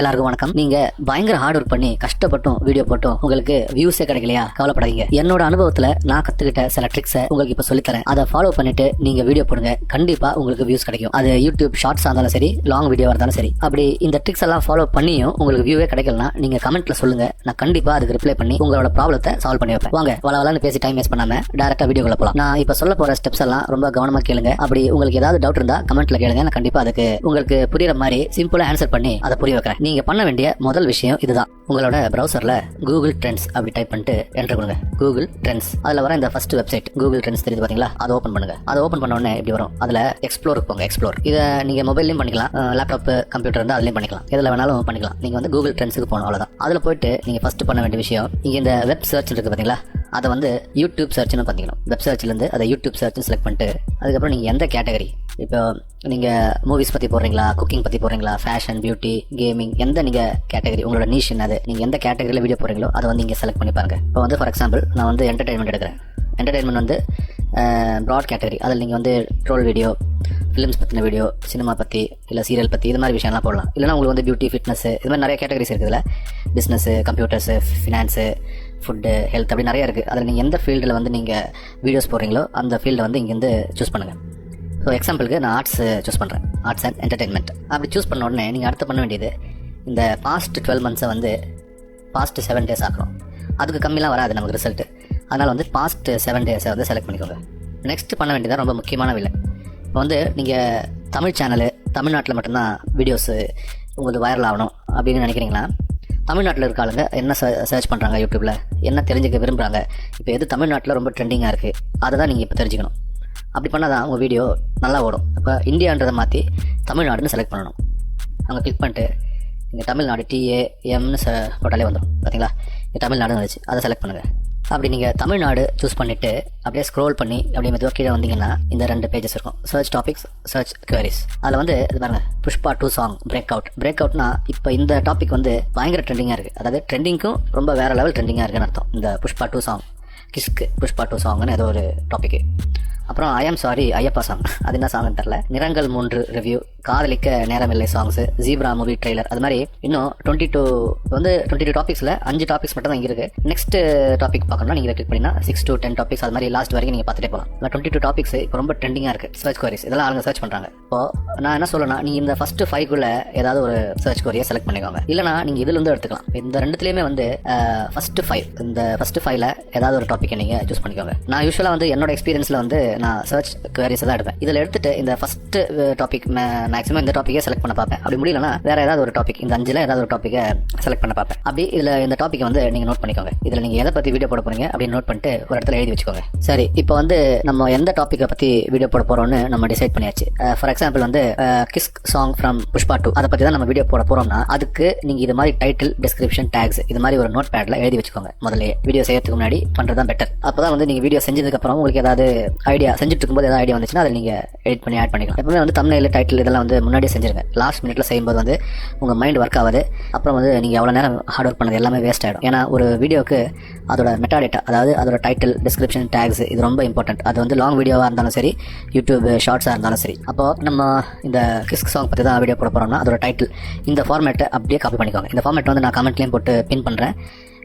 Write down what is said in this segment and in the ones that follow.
எல்லாருக்கும் வணக்கம். நீங்க பயங்கர ஹார்ட் ஒர்க் பண்ணி கஷ்டப்பட்டும் வீடியோ போட்டும் உங்களுக்கு வியூஸே கிடைக்கலையா? கவலைப்படாதீங்க. என்னோட அனுபவத்துல நான் கத்துக்கிட்ட சில ட்ரிக்ஸை உங்களுக்கு இப்ப சொல்லித்தரேன். அதை ஃபாலோ பண்ணிட்டு நீங்க வீடியோ போடுங்க. கண்டிப்பா உங்களுக்கு வியூஸ் கிடைக்கும். அது யூடியூப் ஷார்ட்ஸா இருந்தாலும் சரி லாங் வீடியோவா இருந்தாலும் சரி. அப்படி இந்த ட்ரிக்ஸ் எல்லாம் ஃபாலோ பண்ணியும் உங்களுக்கு வியூவே கிடைக்கலனா நீங்க கமெண்ட்ல சொல்லுங்க. நான் கண்டிப்பா அதுக்கு ரிப்ளை பண்ணி உங்களோட ப்ராப்ளத்தை சால்வ் பண்ணி வைப்பேன். வாங்க வள வளன்னு பேசி டைம் வேஸ்ட் பண்ணாம டேரக்டா வீடியோக்குள்ள போலாம். நான் இப்ப சொல்ல போற ஸ்டெப்ஸ் எல்லாம் ரொம்ப கவனமா கேளுங்க. அப்படி உங்களுக்கு ஏதாவது டவுட் இருந்தா கமெண்ட்ல கேளுங்க. நான் கண்டிப்பா அதுக்கு உங்களுக்கு புரியுற மாதிரி சிம்பிளா ஆன்சர் பண்ணி அதை புரிய வைக்கிறேன். நீங்க பண்ண வேண்டிய முதல் விஷயம் இதுதான். உங்களோட ப்ரௌசரில் கூகுள் ட்ரெண்ட்ஸ் அப்படி டைப் பண்ணிட்டு என்டர் கொடுங்க. கூகுள் ட்ரெண்ட்ஸ் அதுல வர இந்த ஃபர்ஸ்ட் வெப்சைட் கூகுள் ட்ரெண்ட்ஸ் தெரியுது பாத்தீங்களா? அதை ஓப்பன் பண்ணுங்க. அதை ஓப்பன் பண்ண உடனே இப்படி வரும்? அதுல எக்ஸ்ப்ளோருக்கு போங்க எக்ஸ்ப்ளோர் இதை நீங்க மொபைல்லையும் பண்ணிக்கலாம். லேப்டாப் கம்ப்யூட்டர் இருந்தால் அதுலயும் பண்ணிக்கலாம். எதுல வேணாலும் பண்ணிக்கலாம். நீங்க வந்து கூகுள் ட்ரெண்ட்ஸுக்கு போகணும் அவ்வளவுதான். அதுல போயிட்டு நீங்க ஃபர்ஸ்ட் பண்ண வேண்டிய விஷயம் நீங்க இந்த வெப் சர்ச் இருக்கு பாத்தீங்களா? அதை வந்து யூடியூப் சர்ச்னு பார்த்தீங்கன்னா வெப் சர்ச்லேருந்து அதை யூடியூப் சர்ச்னு செலக்ட் பண்ணிட்டு அதுக்கப்புறம் நீங்கள் எந்த கேட்டகரி இப்போ நீங்கள் மூவிஸ் பற்றி போடுறீங்களா? குக்கிங் பற்றி போடுறீங்களா? ஃபேஷன் பியூட்டி கேமிங் எந்த நீங்கள் கேட்டகரி உங்களோட நீஷ் என்னது நீங்கள் எந்த கேட்டகரியில் வீடியோ போடுறீங்களோ அதை வந்து இங்கே செலக்ட் பண்ணி பாருங்கள் இப்போ வந்து ஃபார் எக்ஸாம்பிள் நான் வந்து என்டர்டைன்மெண்ட் எடுக்கிறேன். என்டர்டைன்மெண்ட் வந்து ப்ராட் கேட்டகரி அதில் நீங்கள் வந்து ட்ரோல் வீடியோ ஃபிலிம்ஸ் பற்றின வீடியோ சினிமா பற்றி இல்லை சீரியல் பற்றி இது மாதிரி விஷயம்லாம் போடலாம். இல்லைனா உங்களுக்கு வந்து பியூட்டி ஃபிட்னஸ் இது மாதிரி நிறைய கேட்டகரிஸ் இருக்குது இதில். Business computers finance food health அப்படி நிறைய இருக்குது அதில் நீங்கள் எந்த ஃபீல்டில் வந்து நீங்கள் வீடியோஸ் போடுறீங்களோ அந்த ஃபீல்டை வந்து இங்கேருந்து சூஸ் பண்ணுங்கள் ஸோ எக்ஸாம்பிளுக்கு நான் ஆர்ட்ஸ் சூஸ் பண்ணுறேன் ஆர்ட்ஸ் அண்ட் என்டர்டெயின்மெண்ட் அப்படி சூஸ் பண்ண உடனே நீங்கள் அடுத்து பண்ண வேண்டியது இந்த பாஸ்ட் டுவெல் மந்த்ஸை வந்து பாஸ்ட் செவன் டேஸ் ஆக்கணும் அதுக்கு கம்மிலாம் வராது நமக்கு ரிசல்ட்டு அதனால் வந்து பாஸ்ட் செவன் டேஸை வந்து செலக்ட் பண்ணிக்கோங்க. நெக்ஸ்ட் பண்ண வேண்டியதாக ரொம்ப முக்கியமான விலை. இப்போ வந்து நீங்கள் தமிழ் சேனலு தமிழ்நாட்டில் மட்டும்தான் வீடியோஸு உங்களுக்கு வைரல் ஆகணும் அப்படின்னு நினைக்கிறீங்களா? தமிழ்நாட்டில் இருக்க ஆளுங்க என்ன சர்ச் பண்ணுறாங்க யூடியூப்பில் என்ன தெரிஞ்சுக்க விரும்புகிறாங்க இப்போ எது தமிழ்நாட்டில் ரொம்ப ட்ரெண்டிங்காக இருக்குது அதை தான் நீங்கள் இப்போ தெரிஞ்சுக்கணும். அப்படி பண்ணால் தான் உங்கள் வீடியோ நல்லா ஓடும். இப்போ இந்தியான்றதை மாற்றி தமிழ்நாடுன்னு செலக்ட் பண்ணணும். அங்கே கிளிக் பண்ணிட்டு இங்கே தமிழ்நாடு டிஏஎம்னு ச போட்டாலே வந்துடும் பார்த்தீங்களா இங்கே தமிழ்நாடுன்னு வந்துச்சு. அதை செலக்ட் பண்ணுங்கள் அப்படி நீங்கள் தமிழ்நாடு சூஸ் பண்ணிவிட்டு அப்படியே ஸ்க்ரோல் பண்ணி அப்படியே மெதுவாக கீழே வந்தீங்கன்னா இந்த ரெண்டு பேஜஸ் இருக்கும். சர்ச் டாபிக்ஸ் சர்ச் குவரிஸ் அதில் வந்து இது பாருங்க Pushpa two song break out break அவுட்னா இப்போ இந்த டாபிக் வந்து பயங்கர ட்ரெண்டிங்காக இருக்குது அதாவது ட்ரெண்டிங்க்கும் ரொம்ப வேறு லெவல் ட்ரெண்டிங்காக இருக்குன்னு அர்த்தம். இந்த புஷ்பா டூ சாங் கிஸ்க்கு புஷ்பா டூ சாங்னு ஏதோ ஒரு டாபிக் அப்புறம் ஐ ஆம் சாரி ஐயப்பா சாங் அது என்ன சாங்னு தெரில நிறங்கள் மூன்று ரிவ்யூ காதலிக்க நேரமில்லை சாங்ஸ் ஜீப்ரா மூவி ட்ரெய்லர் அது மாதிரி இன்னும் டுவெண்ட்டி டூ வந்து டுவெண்ட்டி டூ டாபிக்ஸில் அஞ்சு டாபிக்ஸ் மட்டும் தான் இங்கே இருக்கு. நெக்ஸ்ட் டாபிக் uh, பார்க்கணும்னா நீங்கள் கிளிக் பண்ணினா சிக்ஸ் டு டென் டாபிக்ஸ் அது மாதிரி லாஸ்ட் வரைக்கும் நீங்கள் பார்த்துட்டே போகலாம். இல்லை டுவெண்ட்டி டூ டாபிக்ஸ் இப்போ ரொம்ப ட்ரெண்டிங்காக இருக்கு. Search queries. இதெல்லாம் ஆளுங்க சர்ச் பண்ணுறாங்க இப்போ நான் என்ன சொல்லணும்னா நீங்கள் இந்த ஃபர்ஸ்ட் ஃபைவ்க்குள்ள ஏதாவது ஒரு சர்ச் query செலக்ட் பண்ணிக்கோங்க. இல்லைனா நீங்கள் இதுலேருந்து எடுத்துக்கலாம். இந்த ரெண்டுத்துலேயுமே வந்து uh, ஃபர்ஸ்ட் ஃபைவ் இந்த ஃபர்ஸ்ட் ஃபைவ்ல ஏதாவது ஒரு டாப்பிக்கை நீங்கள் சூஸ் பண்ணிக்கோங்க. நான் யூஸ்வலாக வந்து என்னோட எக்ஸ்பீரியன்ஸில் வந்து நான் சர்ச் queries தான் எடுப்பேன். இதில் எடுத்துட்டு இந்த ஃபர்ஸ்ட் டாபிக் uh, மேக்ஸிமம் இந்த டாப்பிக்கே செலக்ட் பண்ண பார்ப்பேன். அப்படி முடியலனா வேற ஏதாவது ஒரு டாபிக் இந்த அஞ்சில் ஏதாவது ஒரு டாப்பிக்கை செலக்ட் பண்ண பார்ப்பேன். அப்படி இதில் இந்த டாப்பிக்கை வந்து நீங்கள் நோட் பண்ணிக்கோங்க. இதில் நீங்கள் எதை பற்றி வீடியோ போட போறீங்க அப்படின்னு நோட் பண்ணிட்டு ஒரு இடத்துல எழுதி வச்சுக்கோங்க. சரி இப்போ வந்து நம்ம எந்த டாப்பிக்கை பற்றி வீடியோ போட போறோம்னு நம்ம டிசைட் பண்ணியாச்சு. ஃபார் எக்ஸாம்பிள் வந்து Kissik song from Pushpa two அதை பற்றி தான் நம்ம வீடியோ போட போறோம்னா அதுக்கு நீங்கள் இது மாதிரி டைட்டில் டிஸ்கிரிப்ஷன் டேக்ஸ் இது மாதிரி ஒரு நோட் பேட்ல எழுதி வச்சுக்கோங்க. முதல்ல வீடியோ செய்யறதுக்கு முன்னாடி பண்ணுறது தான் பெட்டர் அப்போ தான் வந்து நீங்கள் வீடியோ செஞ்சதுக்கு அப்புறம் உங்களுக்கு ஏதாவது ஐடியா செஞ்சுட்டு இருக்கும்போது ஏதாவது ஐடியா வந்துச்சுன்னா அதை நீங்கள் எடிட் பண்ணி ஆட் பண்ணிக்கலாம். எப்பவுமே வந்து தமிழ்ல டைட்டில் இதெல்லாம் வந்து முன்னாடியே செஞ்சுருங்க லாஸ்ட் மினிட்ல செய்யும்போது வந்து உங்கள் மைண்ட் ஒர்க் ஆகுது. அப்புறம் வந்து நீங்கள் எவ்வளோ நேரம் ஹார்ட் ஒர்க் பண்ணது எல்லாமே வேஸ்ட் ஆகிடும் ஏன்னா ஒரு வீடியோக்கு அதோட மெட்டாடேட்டா அதாவது அதோட டைட்டில் டிஸ்கிரிப்ஷன் டேக்ஸ் இது ரொம்ப இம்பார்ட்டன்ட் அது வந்து லாங் வீடியோவாக இருந்தாலும் சரி யூடியூப் ஷார்ட்ஸாக இருந்தாலும் சரி. அப்போ நம்ம இந்த கிஸ்க் சாங் பற்றி தான் வீடியோ போட போகிறோம்னா அதோட டைட்டில் இந்த ஃபார்மேட்டை அப்படியே காப்பி பண்ணிக்கோங்க. இந்த ஃபார்மேட் வந்து நான் கமெண்ட்லேயும் போட்டு பின் பண்ணுறேன்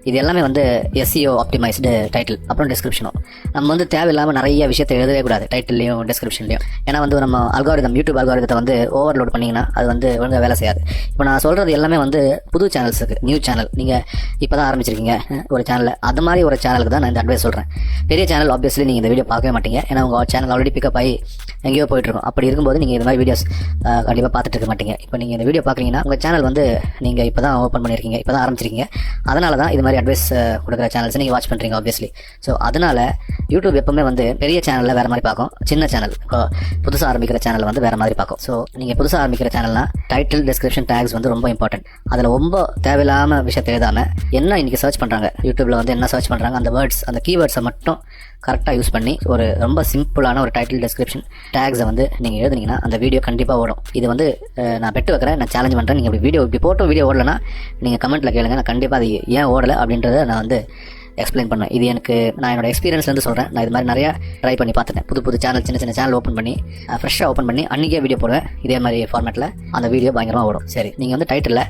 இது எல்லாமே வந்து எஸ்சிஓ ஆப்டிமைஸ்டு டைட்டில் அப்புறம் டிஸ்கிரிப்ஷனும் நம்ம வந்து தேவையில்லாமல் நிறைய விஷயத்தை எழுதவே கூடாது டைட்டில்லையும் டிஸ்கிரிப்ஷன்லையும் ஏன்னா வந்து நம்ம அல்காரிதம் யூடியூப் அல்காரிதத்தை வந்து ஓவர்லோட் பண்ணிங்கன்னா அது வந்து ஒழுங்காக வேலை செய்யாது. இப்போ நான் சொல்கிறது எல்லாமே வந்து புது சேனல்ஸுக்கு நியூ சேனல் நீங்கள் இப்போ தான் ஆரம்பிச்சிருக்கீங்க ஒரு சேனலில் அது மாதிரி ஒரு சேனலுக்கு தான் நான் இந்த அட்வைஸ் சொல்கிறேன் பெரிய சேனல் ஆப்வியஸ்லி நீங்கள் இந்த வீடியோ பார்க்கவே மாட்டீங்க. ஏன்னா உங்கள் சேனல் ஆல்ரெடி பிக்கப் ஆகி எங்கேயோ போயிட்டு இருக்கும் அப்படி இருக்கும்போது நீங்கள் இந்த மாதிரி வீடியோஸ் கண்டிப்பாக பார்த்துட்டு இருக்க மாட்டீங்க. இப்போ நீங்கள் இந்த வீடியோ பார்க்குறீங்கன்னா உங்கள் சேனல் வந்து நீங்கள் இப்போ தான் ஓப்பன் பண்ணியிருக்கீங்க இப்போ தான் ஆரம்பிச்சிருக்கீங்க. அதனால தான் இது மாதிரி அட்வைஸ் uh, கொடுக்குற சேனல்ஸ் நீங்கள் வாட்ச் பண்ணுறீங்க ஆப்வியஸ்லி ஸோ அதனால யூடியூப் எப்பவுமே வந்து பெரிய சேனலில் வேறு மாதிரி பார்க்கும். சின்ன சேனல் இப்போ புதுசாக ஆரம்பிக்கிற சேனல் வந்து வேறு மாதிரி பார்க்கும். ஸோ நீங்கள் புதுசாக ஆரம்பிக்கிற சேனல்னா டைட்டில் டிஸ்கிரிப்ஷன் டேக்ஸ் வந்து ரொம்ப இம்பார்ட்டன்ட் அதில் ரொம்ப தேவையில்லாமல் விஷயத்தை எழுதாமல் என்ன இன்றைக்கி சர்ச் பண்ணுறாங்க யூடியூப்பில் வந்து என்ன சர்ச் பண்ணுறாங்க அந்த வேர்ட்ஸ் அந்த கீவேர்ட்ஸை மட்டும் கரெக்டாக யூஸ் பண்ணி ஒரு ரொம்ப சிம்பிளான ஒரு டைட்டில் டிஸ்கிரிப்ஷன் டேக்ஸை வந்து நீங்கள் எழுதுனீங்கன்னா அந்த வீடியோ கண்டிப்பாக ஓடும். இது வந்து நான் பெட்டு வைக்கிறேன் நான் சேலஞ்ச் பண்ணுறேன் நீங்கள் இப்படி வீடியோ இப்படி போட்டும் வீடியோ ஓடலைன்னா நீங்கள் கமெண்ட்டில் கேளுங்க. நான் கண்டிப்பாக அது ஏன் ஓடலை அப்படின்றத நான் வந்து எக்ஸ்பிளைன் பண்ணேன் இது எனக்கு நான் என்னோட எக்ஸ்பீரியன்ஸ்லேருந்து சொல்கிறேன் நான் இது மாதிரி நிறைய ட்ரை பண்ணி பார்த்துட்டேன். புது புது சேனல் சின்ன சின்ன சேனல் ஓப்பன் பண்ணி ஃப்ரெஷ்ஷாக ஓப்பன் பண்ணி அன்றைக்கே வீடியோ போடுவேன். இதே மாதிரி ஃபார்மேட்டில் அந்த வீடியோ பயங்கரமாக ஓடும். சரி நீங்கள் வந்து டைட்டில்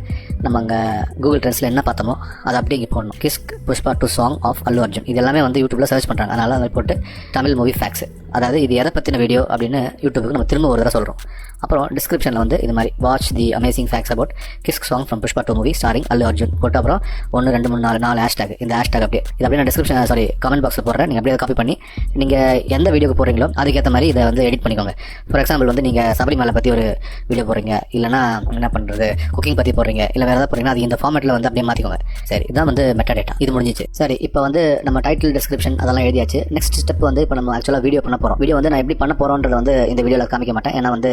நம்ம அங்கே கூகுள் ட்ரெண்ட்ஸில் என்ன பார்த்தோமோ அதை அப்படியே இங்கே போடணும். Kissik Pushpa two song of Allu Arjun இது எல்லாமே வந்து யூடியூப்பில் சர்ச் பண்ணுறாங்க அதனால் அதை போட்டு தமிழ் மூவி ஃபேக்ஸ் அதாவது இது எதை பற்றின வீடியோ அப்படின்னு யூடியூபுக்கு நம்ம திரும்ப ஒரு தடவை சொல்கிறோம் அப்புறம் டிஸ்கிரிப்ஷனில் வந்து இது மாதிரி watch the amazing facts about Kissik song from Pushpa two movie starring Allu Arjun போட்டு அப்புறம் ஒன்று ரெண்டு மூணு நாலு நாலு ஹேஷ்டாக் இந்த ஹேஷ்டாக் அப்படியே இது அப்படியே நான் டிஸ்கிரிப்ஷன் சாரி கமெண்ட் பாக்ஸில் போடுறேன். நீங்கள் அப்படியே காப்பி பண்ணி நீங்கள் எந்த வீடியோக்கு போடுறீங்களோ அதுக்கேற்ற மாதிரி இதை வந்து எடிட் பண்ணிக்கோங்க. ஃபார் எக்ஸாம்பிள் வந்து நீங்கள் சபரிமலை பற்றி ஒரு வீடியோ போடுறீங்க. இல்லைனா என்ன பண்ணுறது குக்கிங் பற்றி போடுறீங்க. இல்லை வேறு ஏதாவது போறீங்கன்னா அது இந்த ஃபார்மேட்டில் வந்து அப்படியே மாற்றிக்கோங்க சரி இதுதான் வந்து மெட்டா டேட்டா இது முடிஞ்சிச்சு. சரி இப்போ வந்து நம்ம டைட்டில் டிஸ்கிரிப்ஷன் அதெல்லாம் எழுதியாச்சு. நெக்ஸ்ட் ஸ்டெப் வந்து இப்போ நம்ம ஆக்சுவலாக வீடியோ பண்ண போகிறோம் வீடியோ வந்து நான் எப்படி பண்ண போகிறோன்றத வந்து இந்த வீடியோவில் காமிக்க மாட்டேன். ஏன்னா வந்து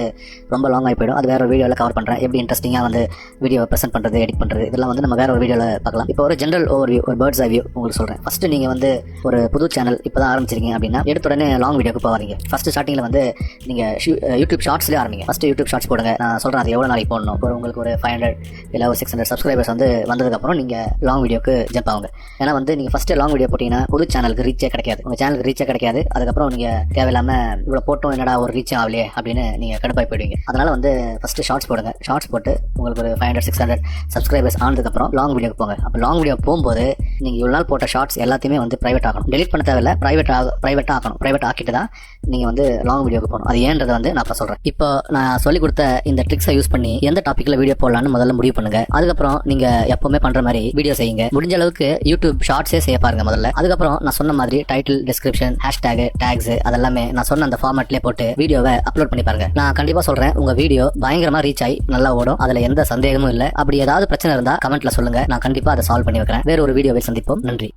ரொம்ப லாங் ஆகி போயிடும். அது வேற ஒரு வீடியோவில் கவர் பண்ணுறேன் எப்படி இன்ட்ரெஸ்டிங்காக வந்து வீடியோ ப்ரெசென்ட் பண்ணுறது எடிட் பண்ணுறது இதெல்லாம் வந்து நம்ம வேற ஒரு வீடியோவில் பார்க்கலாம். இப்போ ஒரு ஜென்ரல் ஓவர் வியூ ஒரு பேர்ட்ஸ் ஐ வியூ உங்களுக்கு சொல்கிறேன் ஃபஸ்ட்டு நீங்கள் வந்து ஒரு புது சேனல் இப்போ தான் ஆரம்பிச்சிருக்கீங்க அப்படின்னா எடுத்த உடனே லாங் வீடியோக்கு போவாங்க ஃபஸ்ட்டு ஸ்டார்டிங்கில் வந்து நீங்கள் யூடியூப் ஷார்ட்ஸ்லேயே ஆரம்பிங்க. ஃபஸ்ட்டு யூடியூப் ஷார்ட்ஸ் போடுங்க. நான் சொல்கிறேன் அது எவ்வளோ நாளைக்கு போடணும்? ஒரு உங்களுக்கு ஒரு ஃபைவ் ஹண்ட்ரட் இல்லை ஒரு சிக்ஸ் ஹண்ட்ரட் சப்ஸ்கிரைபர்ஸ் வந்து வந்ததுக்கப்புறம் நீங்கள் லாங் வீடியோக்கு ஜம்ப் ஆகுங்க. ஏன்னா வந்து நீங்கள் ஃபஸ்ட்டு லாங் வீடியோ போட்டிங்கன்னா புது சேனலுக்கு ரீச்சே கிடைக்காது. உங்கள் சேனலுக்கு ரீச்சே கிடைக்காது. அதுக்கப்புறம் நீங்கள் தேவையில்லாமல் இவ்வளோ போட்டோம் என்னடா ஒரு ரீச் ஆகலையே அப்படின்னு நீங்கள் கடுப்பாக போயிடுவீங்க. அதனால் வந்து ஃபஸ்ட்டு ஷார்ட்ஸ் போடுங்க. ஷார்ட்ஸ் போட்டு உங்களுக்கு ஒரு five hundred six hundred subscribers ஆனதுக்கப்புறம் லாங் வீடியோக்கு போங்க. அப்போ லாங் வீடியோ போகும்போது நீங்கள் இவ்வளோ நாள் போட்ட ஷார்ட்ஸ் எல்லாத்தையுமே வந்து ப்ரைவேட் ஆகணும் டெலிட் பண்ண தேவையில்ல. ப்ரைவேட் ஆக ப்ரைவேட்டாக ஆகணும் ப்ரைவேட் ஆக்கிட்டு தான் நீங்கள் வந்து லாங் வீடியோக்கு போகணும். அது ஏன்றதை வந்து நான் இப்போ சொல்கிறேன் இப்போ நான் சொல்லிக் கொடுத்த இந்த ட்ரிக்ஸை யூஸ் பண்ணி எந்த டாப்பிக்கில் வீடியோ போடலான்னு முதல்ல முடிவு பண்ணுங்க. அதுக்கப்புறம் நீங்கள் எப்பவுமே பண்ணுற மாதிரி வீடியோ செய்யுங்க. முடிஞ்ச அளவுக்கு யூடியூப் ஷார்ட்ஸே செய்ய பாருங்க முதல்ல. அதுக்கப்புறம் நான் சொன்ன மாதிரி டைட்டில் டிஸ்கிரிப்ஷன் ஹேஷ்டேக் டேக்ஸ் அதெல்லாமே நான் சொன்ன அந்த ஃபார்மேட்லேயே போட்டு வீடியோவை அப்லோட் பண்ணி பாருங்க. நான் கண்டிப்பாக சொல்கிறேன் உங்கள் வீடியோ பயங்கரமா ரீச் ஆகி நல்லா ஓடும். அதில் எந்த சந்தேகமும் இல்லை. அப்படி ஏதாவது பிரச்சனை இருந்தால் கமெண்ட்ல சொல்லுங்க. நான் கண்டிப்பாக அதை சால்வ் பண்ணி வைக்கிறேன். வேற ஒரு வீடியோவை சந்திப்போம். நன்றி.